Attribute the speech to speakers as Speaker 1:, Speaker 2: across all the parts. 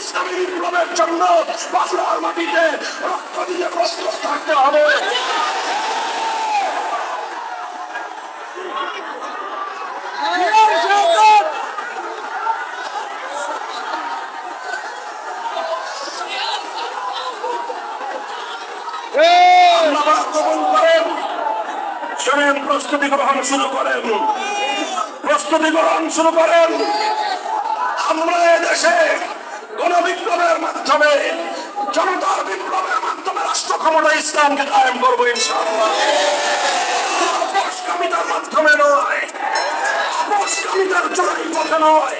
Speaker 1: ইসলামী বিপ্লবের জন্য বাংলার মাটিতে রক্ত দিয়ে প্রস্তুত থাকতে হবে। প্রস্তুতি গ্রহণ শুরু করেন। প্রস্তুতি গ্রহণ শুরু করেন। আমরা দেশে কোন বিপ্লবের মাধ্যমে জনতার বিপ্লবের মাধ্যমে রাষ্ট্র ক্ষমতা ইসলামকে কায়েম করব ইনশাআল্লাহ। মাধ্যমে নয়। আপোষকামিতার চড়াই পথে নয়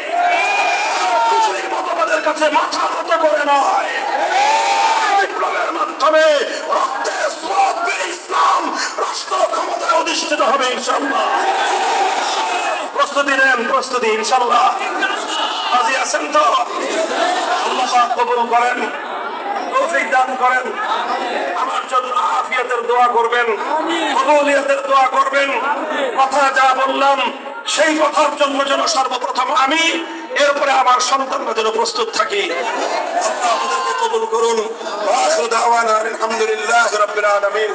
Speaker 1: মতবাদের কাছে মাথা নত করে নয়। বিপ্লবের মাধ্যমে ইসলাম রাষ্ট্র ক্ষমতায় অধিষ্ঠিত হবে ইনশাআল্লাহ। প্রস্তুতি নেন, প্রস্তুতি ইনশাল্লাহ রাজি আছেন তো? আল্লাহ কবুল করেন। দান করেন। আমার জন্য আফিয়াতের দোয়া করবেন। কবুলিয়াতের দোয়া করবেন। কথা যা বললাম সেই কথার জন্য যেন সর্বপ্রথম আমি এরপরে আমার সন্তানরা যেন প্রস্তুত থাকি। কবুল করুন। আলহামদুলিল্লাহ রবিল আলামিন।